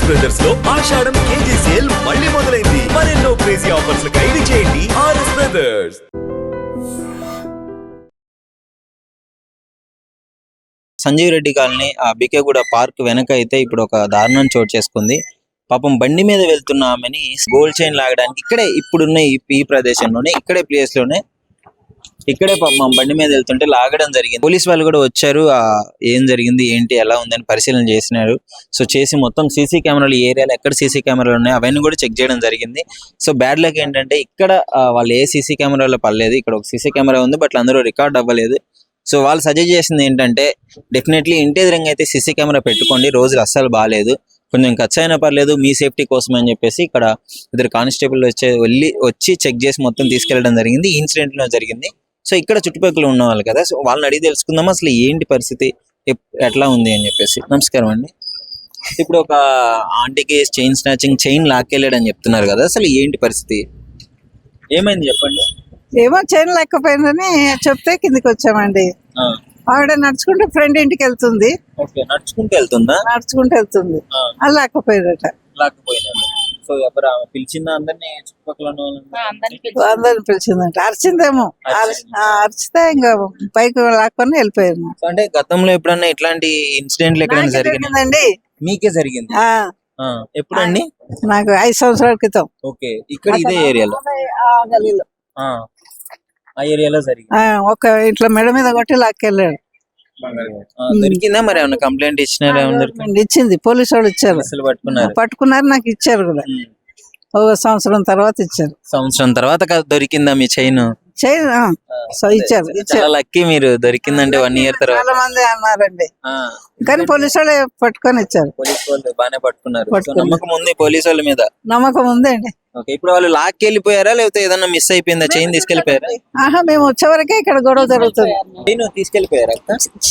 RS బ్రదర్స్లో Ashadam KG sale మళ్ళీ మొదలైంది. మరెన్నో క్రేజీ ఆఫర్స్ ఖైదీ చేయండి RS brothers Sanjeev Reddy colony ఆ బికేగూడ పార్క్ వెనక అయితే ఇప్పుడు ఒక దారుణం చోటు చేసుకుంది. పాపం బండి మీద వెళ్తున్న ఆమెని గోల్డ్ చైన్ లాగడానికి ఇక్కడే ఇప్పుడున్న ఈ ప్రదేశంలోనే ఇక్కడే ప్లేస్లోనే ఇక్కడే పాపం బండి మీద వెళ్తుంటే లాగడం జరిగింది. పోలీస్ వాళ్ళు కూడా వచ్చారు. ఆ ఏం జరిగింది ఏంటి ఎలా ఉందని పరిశీలన చేసినారు. సో చేసి మొత్తం సీసీ కెమెరాలు ఏరియాలో ఎక్కడ సీసీ కెమెరాలు ఉన్నాయి అవన్నీ కూడా చెక్ చేయడం జరిగింది. సో బ్యాడ్ లక్ ఏంటంటే ఇక్కడ వాళ్ళు ఏ సీసీ కెమెరాలో పడలేదు. ఇక్కడ ఒక సీసీ కెమెరా ఉంది బట్ అందరూ రికార్డ్ అవ్వలేదు. సో వాళ్ళు సజెస్ట్ చేసింది ఏంటంటే డెఫినెట్లీ ఇంటి ఎదురంగా అయితే సీసీ కెమెరా పెట్టుకోండి. రోజులు అస్సలు బాగాలేదు కొంచెం ఖర్చు అయినా పర్లేదు మీ సేఫ్టీ కోసం అని చెప్పేసి ఇక్కడ ఇద్దరు కానిస్టేబుల్ వచ్చే వెళ్ళి వచ్చి చెక్ చేసి మొత్తం తీసుకెళ్ళడం జరిగింది. ఈ ఇన్సిడెంట్లో జరిగింది. సో ఇక్కడ చుట్టుపక్కల ఉన్న వాళ్ళు కదా సో వాళ్ళని అడిగి తెలుసుకుందాం అసలు ఏంటి పరిస్థితి ఎట్లా ఉంది అని చెప్పేసి. నమస్కారం అండి. ఇప్పుడు ఒక ఆంటీకి చైన్ స్నాచింగ్ చైన్ లాక్కెళ్ళాడని చెప్తున్నారు కదా అసలు ఏంటి పరిస్థితి? ఏమైంది చెప్పండి. ఏమో చైన్ లేకపోయిందని చెప్తే కిందికి వచ్చామండి. ఆవిడ నడుచుకుంటే ఫ్రెండ్ ఇంటికి వెళ్తుంది. నడుచుకుంటూ వెళ్తుందా? నడుచుకుంటూ వెళ్తుంది. అది లేకపోయిందట. లాక్కుపోయినాడు సో ఎవరు ఆమె పిలిచిందా అందరినీ చుట్టుపక్కల ఉన్న వాళ్ళని? అందరిని పిలిచిందంట. అరిచిందేమో. అరిచి- ఆ, అరిచితే ఇంకా పైకి లాక్కొని వెళ్ళిపోయింది. సో అంటే గతంలో ఎప్పుడన్నా ఇట్లాంటి ఇన్సిడెంట్లు ఎక్కడైనా జరిగిందండి. మీకే జరిగింది? ఆ, ఆ, ఎప్పుడండి? నాకు ఐదు సంవత్సరాల క్రితం. ఓకే ఇక్కడ ఇదే ఏరియాలో? ఆ ఏరియాలో జరిగింది. ఆ, ఒక ఇట్లా మెడ మీద కొట్టి లాక్కెళ్ళాడు. దొరికిందా మరి ఏమన్నా కంప్లైంట్ ఇచ్చినారా? ఇచ్చింది. పోలీసు వాళ్ళు ఇచ్చారు. అసలు పట్టుకున్నారు. పట్టుకున్నారు నాకు ఇచ్చారు కూడా. ఒక సంవత్సరం తర్వాత ఇచ్చారు. సంవత్సరం తర్వాత దొరికిందా మీ చైన్? చైన్ ఇచ్చారు చాలా ఇచ్చారు. లక్కీ మీరు దొరికిందంటే వన్ ఇయర్ తర్వాత. చాలా మంది అన్నారండి. కానీ పోలీసు వాళ్ళు పట్టుకొని ఇచ్చారు. పోలీస్ వాళ్ళు బాగానే సో పట్టుకున్నారు. నమ్మకం ఉంది పోలీస్ వాళ్ళ మీద? నమ్మకం ఉందండి. ఓకే ఇప్పుడు వాళ్ళు లాక్కి వెళ్ళిపోయారా లేకపోతే ఏదన్నా మిస్ అయిపోయిందా? చైన్ తీసుకెళ్ళిపోయారా ఆహా మేము వచ్చే వరకే ఇక్కడ గొడవ జరుగుతుంది. చైన్ తీసుకెళ్ళిపోయారా?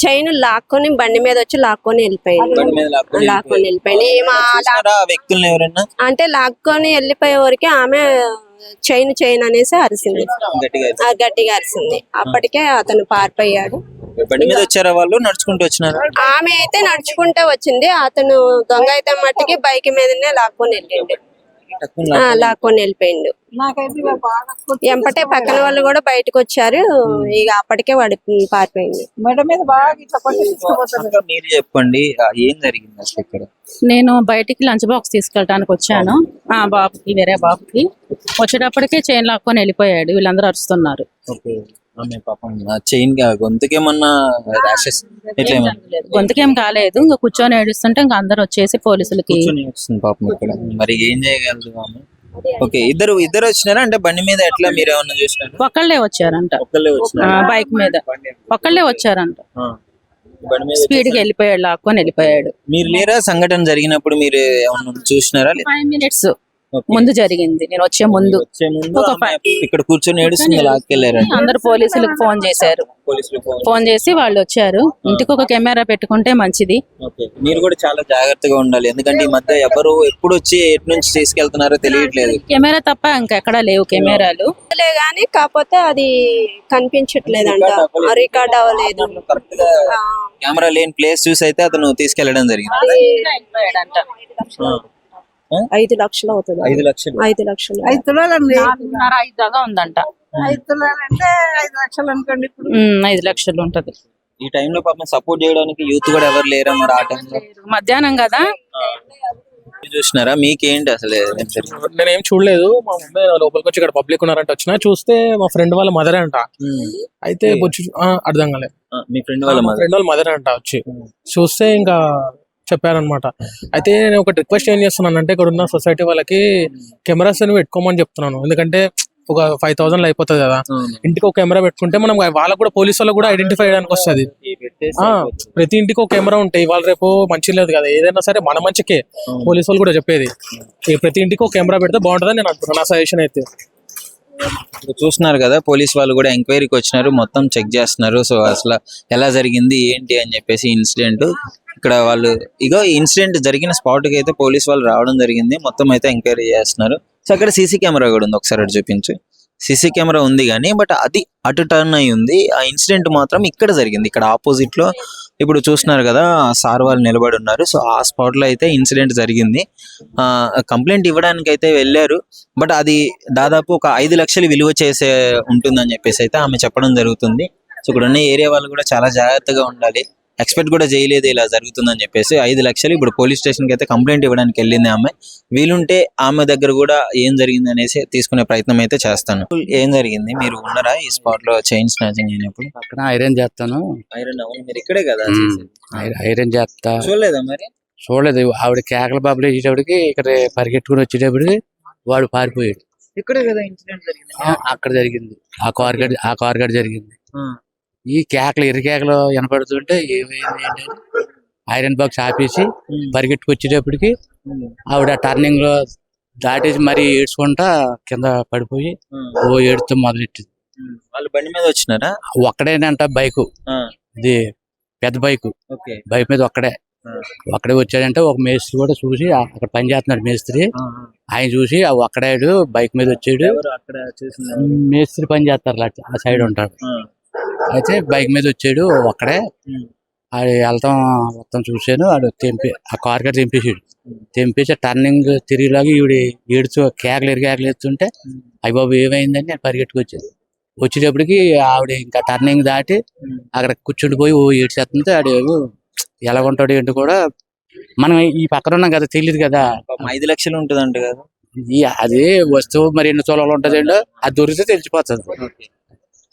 చైన్ లాక్కొని బండి మీద వచ్చి లాక్కొని వెళ్ళిపోయింది బండి మీద లాక్కొని లాక్కొని వ్యక్తుల్ని ఎవరైనా అంటే లాక్కొని వెళ్ళిపోయే వరకు ఆమె చైన్ చైన్ అనేసి అరిసింది. గట్టిగా ఆ గట్టిగా అరిసింది. అప్పటికే అతను పారిపోయాడు. బండి మీద వచ్చారా వాళ్ళు? నడుచుకుంటూ వచ్చినారా? ఆమె అయితే నడుచుకుంటే వచ్చింది. అతను దొంగ అయితే మట్టికి బైక్ మీదనే లాక్కొని ఆ, లాక్కొని వెళ్ళిపోయిండు. ఎంపటే పక్కన వాళ్ళు కూడా బయటకు వచ్చారు ఇక అప్పటికే వాడు పారిపోయింది మీరు చెప్పండి. ఏం జరిగింది అసలు ఇక్కడ? నేను బయటికి లంచ్ బాక్స్ తీసుకెళ్ళడానికి వచ్చాను. ఆ బాబుకి వేరే బాబుకి. వచ్చేటప్పటికే చైన్ లాక్కొని వెళ్ళిపోయాడు. వీళ్ళందరూ అరుస్తున్నారు. ఓకే. ఆమె పాపం చైన్ గొంతుకేమన్నా ర్యాషెస్ ఏమన్నా? గొంతుకేం కాలేదు. ఇంకా కూర్చొని ఏడుస్తుంటే ఇంకా అందరు వచ్చేసి పోలీసులకి వస్తుంది పాపం ఇక్కడ. మరి ఏం చేయగలదు ఆమె? ఓకే ఇద్దరు ఇద్దరు వచ్చినారా? అంటే బండి మీద ఎట్లా మీరు ఏమన్నా చూసినారా? ఒక్కళ్ళే వచ్చారంట. ఒక్కళ్ళే ఆ, వచ్చినారా బైక్ మీద. ఒక్కళ్ళే వచ్చారంట. స్పీడ్గా వెళ్ళిపోయాడు లాక్కొని వెళ్ళిపోయాడు. మీరు లేరా? సంఘటన జరిగినప్పుడు మీరు ఏమన్నా చూసినారా? Five minutes. ముందు జరిగింది. నేను వచ్చే ముందు. ఇక్కడ కూర్చొని ఏడుస్తుంది లాక్కెళ్ళారండి అందరు పోలీసులకు ఫోన్ చేశారు. ఫోన్ చేసి వాళ్ళు వచ్చారు. ఇంటికి ఒక కెమెరా పెట్టుకుంటే మంచిది. ఓకే. మీరు కూడా చాలా జాగ్రత్తగా ఉండాలి. ఎందుకంటే ఈ మధ్య ఎవరు ఎప్పుడు వచ్చి ఎటు నుంచి తీసుకెళ్తున్నారో తెలియట్లేదు. కెమెరా తప్ప ఇంకెక్కడా లేవు కెమెరాలు. లే గానీ కాకపోతే అది కనిపించట్లేదంట. రికార్డ్ అవ్వలేదు. కెమెరా లేని ప్లేస్ చూసి అయితే అతను తీసుకెళ్ళడం జరిగింది? ఐదు లక్షలు అవుతుంది. ఐదు లక్షలు. ఐదు లక్షలు. ఐదు తులాలండి నాలుగున్నర ఐదు దాకా ఉందంట. ఐదు తులాలంటే ఐదు లక్షలు అనుకోండి ఇప్పుడు. ఐదు లక్షలు ఉంటది. ఈ టైంలో పాపం సపోర్ట్ చేయడానికి యూత్ కూడా ఎవరు లేరా మరి ఆ టైంలో మధ్యాహ్నం కదా? చూసినారా? మీకేంటి అసలు? నేను ఏం చూడలేదు. మా మమ్మీ లోపలికి వచ్చి ఇక్కడ పబ్లిక్ ఉన్నారంట. వచ్చిన చూస్తే మా ఫ్రెండ్ వాళ్ళ మదర్ అంట. అయితే వచ్చి ఆ, అర్థం కాలేదు మీ ఫ్రెండ్ వాళ్ళ మా మదర్ ఫ్రెండ్ వాళ్ళ మదర్ అంట వచ్చి. చూస్తే ఇంకా చెప్పారనమాట. అయితే నేను ఒక రిక్వెస్ట్ ఏం చేస్తున్నాను అంటే ఇక్కడ ఉన్న సొసైటీ వాళ్ళకి కెమెరాస్ అని పెట్టుకోమని చెప్తున్నాను. ఎందుకంటే ఒక ఫైవ్ థౌసండ్ అయిపోతుంది కదా. ఇంటికి ఒక కెమెరా పెట్టుకుంటే మనం వాళ్ళకు కూడా పోలీస్ వాళ్ళకు కూడా ఐడెంటిఫై చేయడానికి వస్తుంది. ప్రతి ఇంటికి ఒక కెమెరా ఉంటాయి ఇవాళ రేపు మంచి లేదు కదా. ఏదైనా సరే మన మంచికే. పోలీస్ వాళ్ళు కూడా చెప్పేది. ప్రతి ఇంటికి ఒక కెమెరా పెడితే బాగుంటుందని నేను అనుకుంటున్నాను నా సజెషన్ అయితే. చూస్తున్నారు కదా పోలీస్ వాళ్ళు కూడా ఎంక్వైరీకి వచ్చినారు మొత్తం చెక్ చేస్తున్నారు. సో అసలు ఎలా జరిగింది ఏంటి అని చెప్పేసి ఇన్సిడెంట్ ఇక్కడ వాళ్ళు ఇగో ఈ ఇన్సిడెంట్ జరిగిన స్పాట్కి అయితే పోలీస్ వాళ్ళు రావడం జరిగింది మొత్తం అయితే ఎంక్వైరీ చేస్తున్నారు. సో అక్కడ సీసీ కెమెరా కూడా ఉంది ఒకసారి అటు చూపించు. సీసీ కెమెరా ఉంది కానీ బట్ అది అటు టర్న్ అయి ఉంది. ఆ ఇన్సిడెంట్ మాత్రం ఇక్కడ జరిగింది. ఇక్కడ ఆపోజిట్లో ఇప్పుడు చూస్తున్నారు కదా సార్ వాళ్ళు నిలబడి ఉన్నారు. సో ఆ స్పాట్లో అయితే ఇన్సిడెంట్ జరిగింది. ఆ కంప్లైంట్ ఇవ్వడానికి అయితే వెళ్ళారు. బట్ అది దాదాపు ఒక ఐదు లక్షలు విలువ చేసే ఉంటుందని చెప్పేసి అయితే ఆమె చెప్పడం జరుగుతుంది. సో ఇక్కడ ఉన్న ఏరియా వాళ్ళు కూడా చాలా జాగ్రత్తగా ఉండాలి. ఎక్స్పెక్ట్ కూడా చేయలేదు ఇలా జరుగుతుందని చెప్పేసి ఐదు లక్షలు ఇప్పుడు పోలీస్ స్టేషన్కి అయితే కంప్లైంట్ ఇవ్వడానికి వెళ్ళింది ఆమె. వీలుంటే ఆమె దగ్గర కూడా ఏం జరిగింది అనేసి తీసుకునే ప్రయత్నం అయితే చేస్తాను. ఏం జరిగింది? మీరు ఉన్నారా ఈ స్పాట్లో చైన్ స్నాచింగ్ అయినప్పుడు? పక్కన ఐరన్ చేస్తాను. ఐరన్ అవును మీరు ఇక్కడే కదా ఐరన్ చేస్తా. చూడలేదా మరి? చూడలేదు. ఆవిడ కేకల బాబులు వేసేటప్పటికి ఇక్కడ పరిగెట్టుకుని వచ్చేటప్పటికి వాడు పారిపోయాడు. ఇక్కడే కదా ఇన్సిడెంట్ జరిగింది. అక్కడ జరిగింది. ఆ కార్ గడి ఆ కార్ గడి జరిగింది. ఈ కేకలు ఎర్రి కేకలు వినపడుతుంటే ఏమైంది ఏంటి ఐరన్ బాక్స్ ఆపేసి ఉమ్. పరిగెట్టుకు వచ్చేటప్పటికి ఉమ్. ఆవిడ టర్నింగ్లో దాటేసి మరీ ఏడ్చుకుంటా కింద పడిపోయి. ఓ ఏడుతూ మొదలెట్టింది. వాళ్ళు బండి మీద వచ్చినారా ఒక్కడేనంట బైకు. ఇది పెద్ద బైకు బైక్ మీద ఒక్కడే. ఒక్కడే వచ్చాడంటే ఒక మేస్త్రి కూడా చూసి అక్కడ పని చేస్తున్నాడు మేస్త్రి ఆయన చూసి ఆ ఒక్కడాడు బైక్ మీద వచ్చాడు మేస్త్రి పని చేస్తారు ఆ సైడ్ ఉంటాడు. అయితే బైక్ మీద వచ్చాడు ఒక్కడే. ఆడు వెళ్తాం మొత్తం చూశాను ఆడు తెంపి ఆ కార్ గడ్ తెంపేసాడు. తెంపేసి టర్నింగ్ తిరిగిలాగా ఈవిడ ఏడుచు కేకలు ఎరి కేకలు ఎత్తుంటే ఉమ్. అయ్య బాబు ఏమైందని నేను పరిగెట్టుకొచ్చాను వచ్చేటప్పటికి ఆవిడ ఇంకా టర్నింగ్ దాటి. అక్కడ కూర్చుండిపోయి ఓ ఏడ్చేస్తుంటే ఆడు ఎలా ఉంటాడు ఏంటో కూడా మనం ఈ పక్కన ఉన్నాం కదా తెలియదు కదా ఐదు లక్షలు ఉంటుందంట కదా ఈ అదే వస్తువు మరి ఎన్ని తోలాలు ఉంటుంది ఏంటో అది దొరికితే తెలిసిపోతుంది